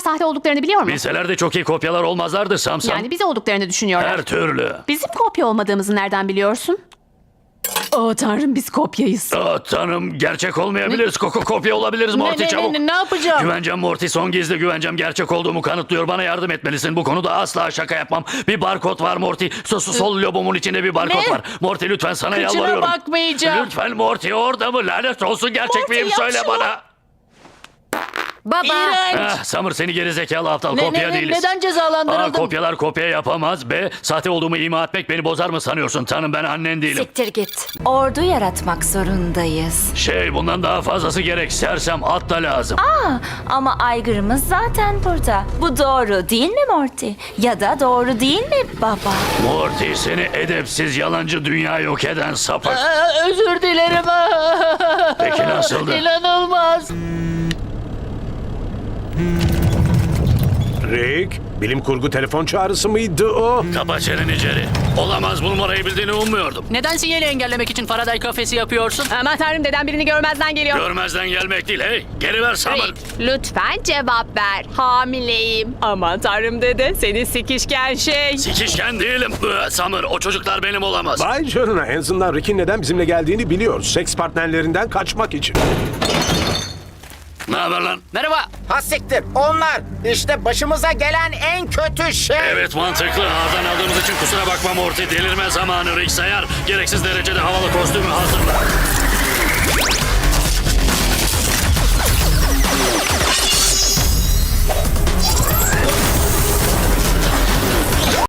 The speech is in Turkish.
kopyalar sahte olduklarını biliyor mu? Bilseler de çok iyi kopyalar olmazlardı Samsam. Yani bize olduklarını düşünüyorlar. Her türlü. Bizim kopya olmadığımızı nereden biliyorsun? Oh tanrım biz kopyayız. Aa, tanrım gerçek olmayabiliriz. Koko kopya olabiliriz Morty ne, çabuk. ne, ne yapacağım? Güvencem Morty son gizli güvencem gerçek olduğumu kanıtlıyor. Bana yardım etmelisin. Bu konuda asla şaka yapmam. Bir barkod var Morty. Sol, sol lobumun içinde bir barkod Ne? var. Morty lütfen sana Kıçına yalvarıyorum. bakmayacağım. Lütfen Morty orada mı? Lanet olsun gerçek Morty, miyim yap söyle şunu. bana. Baba. İğrenç. Ah, Summer seni gerizekalı aptal Ne- kopya ne- değiliz. neden A. cezalandırıldım? Kopyalar kopya yapamaz. B. Sahte olduğumu ima etmek beni bozar mı sanıyorsun? Tanrım ben annen değilim. Siktir git. Ordu yaratmak zorundayız. Şey bundan daha fazlası gerek. Sersem at da lazım. Ama aygırımız zaten burada. Bu doğru değil mi Morty? Ya da doğru değil mi baba? Morty seni edepsiz yalancı dünya yok eden sapık. Aa, özür dilerim. Peki nasıldı? İnanılmaz. Rick, bilim kurgu telefon çağrısı mıydı o? Kapa çeneni Jerry. Olamaz bu numarayı bildiğini ummuyordum. Neden sinyali engellemek için Faraday kafesi yapıyorsun? Aman tanrım dedem birini görmezden geliyor. Görmezden gelmek değil. Hey geri ver Summer. Rick, lütfen cevap ver. Hamileyim. Aman tanrım dede seni sikişken şey. Sikişken değilim. Ee, Summer o çocuklar benim olamaz. Vay canına en azından Rick'in neden bizimle geldiğini biliyoruz. Seks partnerlerinden kaçmak için. Ne haber lan? Merhaba. Ha siktir. Onlar. İşte başımıza gelen en kötü şey. Evet mantıklı. Ağdan aldığımız için kusura bakma Morty. Delirme zamanı Rick sayar. Gereksiz derecede havalı kostümü hazırla.